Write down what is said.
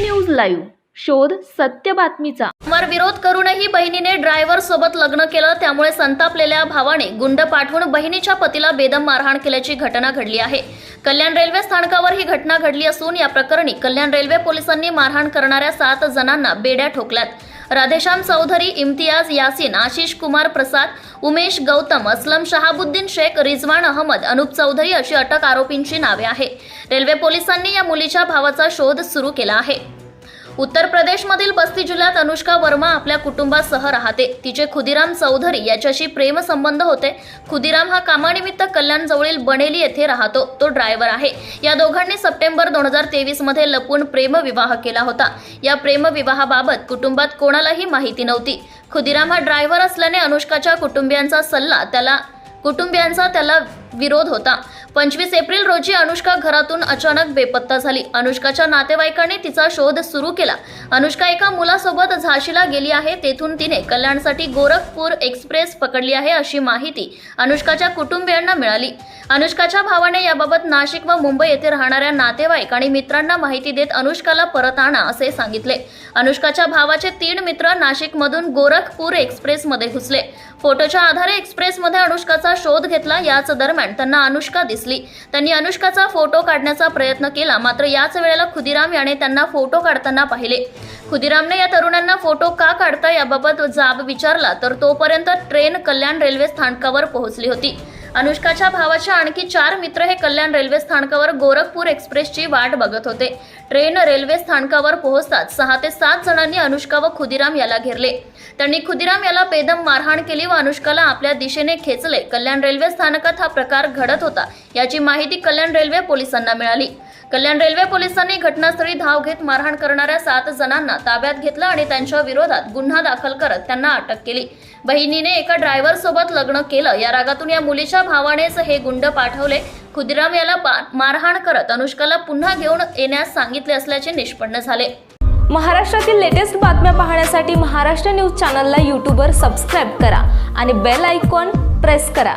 News live. शोध सत्य बातमीचा. वर विरोध करूनही बहिणीने ड्रायव्हर सोबत लग्न केलं त्यामुळे संतापलेल्या भावाने गुंड पाठवून बहिणीच्या पतीला बेदम मारहाण केल्याची घटना घडली आहे. कल्याण रेल्वे स्थानकावर ही घटना घडली असून या प्रकरणी कल्याण रेल्वे पोलिसांनी मारहाण करणाऱ्या सात जणांना बेड्या ठोकल्यात. राधेश्याम चौधरी इम्तियाज यासिन आशिष कुमार प्रसाद उमेश गौतम असलम शहाबुद्दीन शेख रिजवान अहमद अनुप चौधरी अशी अटक आरोपींची नावे आहे रेल्वे पोलिसांनी या मुलीच्या भावाचा शोध सुरू केला आहे. उत्तर प्रदेशमधील बस्ती जिल्ह्यात अनुष्का वर्मा आपल्या कुटुंबासह राहते. तिचे खुदिराम चौधरी याच्याशी प्रेमसंबंध होते. खुदिराम हा कामानिमित्त कल्याणजवळील बनेली येथे राहतो. तो ड्रायव्हर आहे. या दोघांनी सप्टेंबर दोन हजार तेवीसमध्ये लपून प्रेमविवाह केला होता. या प्रेमविवाहाबाबत कुटुंबात कोणालाही माहिती नव्हती. खुदिराम हा ड्रायव्हर असल्याने अनुष्काच्या कुटुंबियांचा सल्ला त्याला कुटुंबियांचा त्याला विरोध होता. पंचवीस एप्रिल रोजी अनुष्का घरातून अचानक बेपत्ता झाली. अनुष्काच्या नातेवाईकांनी तिचा शोध सुरू केला. अनुष्का एका मुलासोबत झाशीला गेली आहे तेथून तिने कल्याणसाठी गोरखपूर एक्सप्रेस पकडली आहे अशी माहिती अनुष्काच्या कुटुंबियांना मिळाली. अनुष्काच्या भावाने याबाबत नाशिक व मुंबई येथे राहणाऱ्या नातेवाईक आणि मित्रांना माहिती देत अनुष्काला परत आणा असे सांगितले. अनुष्काच्या भावाचे तीन मित्र नाशिकमधून गोरखपूर एक्सप्रेसमध्ये घुसले. फोटोच्या आधारे एक्सप्रेसमध्ये अनुष्काचा शोध घेतला. याच दरम्यान त्यांना अनुष्का दिसली त्यांनी अनुष्काचा फोटो काढण्याचा प्रयत्न केला. मात्र याच वेळेला खुदिराम याने त्यांना फोटो काढताना पाहिले. खुदिरामने या तरुणांना फोटो का काढता याबाबत जाब विचारला तर तोपर्यंत ट्रेन कल्याण रेल्वे स्थानकावर पोहोचली होती. अनुष्काच्या भावाच्या आणखी चार मित्र हे कल्याण रेल्वे स्थानकावर गोरखपूर एक्सप्रेसची वाट बघत होते. ट्रेन रेल्वे स्थानकावर पोहोचताच सहा ते सात जणांनी अनुष्का व खुदिराम याला घेरले. त्यांनी खुदिराम याला बेदम मारहाण केली व अनुष्काला आपल्या दिशेने खेचले. कल्याण रेल्वे स्थानकात हा प्रकार घडत होता याची माहिती कल्याण रेल्वे पोलिसांना मिळाली. कल्याण रेल्वे पोलिसांनी घटनास्थळी धाव घेत मारहाण करणाऱ्या सात जणांना ताब्यात घेतलं आणि त्यांच्या विरोधात गुन्हा दाखल करत त्यांना अटक केली. बहिणीने एका ड्रायव्हर सोबत लग्न केलं. या रागातून या मुलीच्या भावानेच हे गुंड पाठवले. खुदिराम याला मारहाण करत अनुष्काला पुन्हा घेऊन येण्यास सांगितले असल्याचे निष्पन्न झाले. महाराष्ट्रातील लेटेस्ट बातम्या पाहण्यासाठी महाराष्ट्र न्यूज चॅनलला यूट्यूबवर सबस्क्राईब करा आणि बेल आयकॉन प्रेस करा.